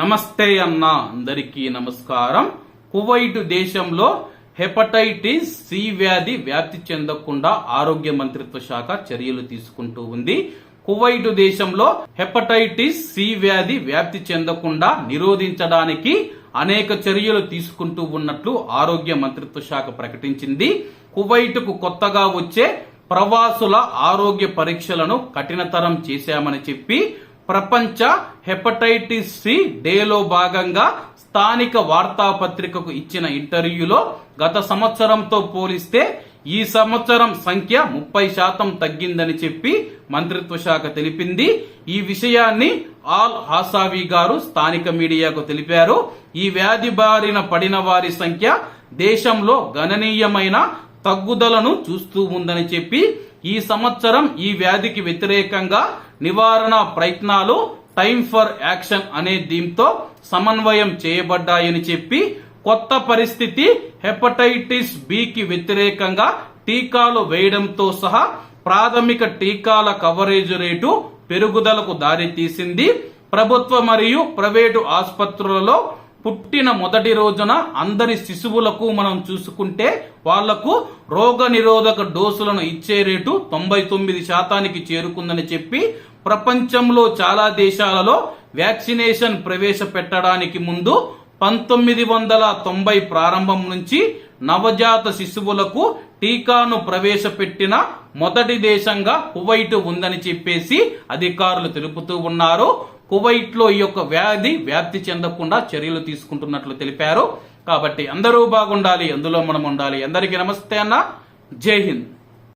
నమస్తే అన్న అందరికీ నమస్కారం. కువైట్ దేశంలో హెపటైటిస్ సి వ్యాధి వ్యాప్తి చెందకుండా ఆరోగ్య మంత్రిత్వ శాఖ చర్యలు తీసుకుంటూ ఉంది. కువైట్ దేశంలో హెపటైటిస్ సి వ్యాధి వ్యాప్తి చెందకుండా నిరోధించడానికి అనేక చర్యలు తీసుకుంటూ ఉన్నట్లు ఆరోగ్య మంత్రిత్వ శాఖ ప్రకటించింది. కువైట్కు కొత్తగా వచ్చే ప్రవాసుల ఆరోగ్య పరీక్షలను కఠినతరం చేశామని చెప్పి ప్రపంచ హెపటైటిస్ సి డేలో భాగంగా స్థానిక వార్తాపత్రికకు ఇచ్చిన ఇంటర్వ్యూలో గత సంవత్సరంతో పోలిస్తే ఈ సంవత్సరం సంఖ్య ముప్పై శాతం తగ్గిందని చెప్పి మంత్రిత్వ శాఖ తెలిపింది. ఈ విషయాన్ని ఆల్ హాసావి గారు స్థానిక మీడియాకు తెలిపారు. ఈ వ్యాధి బారిన పడిన వారి సంఖ్య దేశంలో గణనీయమైన తగ్గుదలను చూస్తూ ఉందని చెప్పి ఈ సంవత్సరం ఈ వ్యాధికి వ్యతిరేకంగా నివారణ ప్రయత్నాలు టైం ఫర్ యాక్షన్ అనే దీంతో సమన్వయం చేయబడ్డాయని చెప్పి కొత్త పరిస్థితి హెపటైటిస్ బికి వ్యతిరేకంగా టీకాలు వేయడంతో సహా ప్రాథమిక టీకాల కవరేజ్ రేటు పెరుగుదలకు దారితీసింది ప్రభుత్వ మరియు ప్రైవేటు ఆసుపత్రులలో పుట్టిన మొదటి రోజున అందరి శిశువులకు మనం చూసుకుంటే వాళ్ళకు రోగ నిరోధక డోసులను ఇచ్చే రేటు తొంభై తొమ్మిది శాతానికి చేరుకుందని చెప్పి ప్రపంచంలో చాలా దేశాలలో వ్యాక్సినేషన్ ప్రవేశపెట్టడానికి ముందు పంతొమ్మిది వందల తొంభై ప్రారంభం నుంచి నవజాత శిశువులకు టీకాను ప్రవేశపెట్టిన మొదటి దేశంగా కువైట్ ఉందని చెప్పేసి అధికారులు తెలుపుతూ ఉన్నారు. కువైట్లో ఈ యొక్క వ్యాధి వ్యాప్తి చెందకుండా చర్యలు తీసుకుంటున్నట్లు తెలిపారు. కాబట్టి అందరూ బాగుండాలి అందులో మనం ఉండాలి. అందరికీ నమస్తే అన్న. జై హింద్.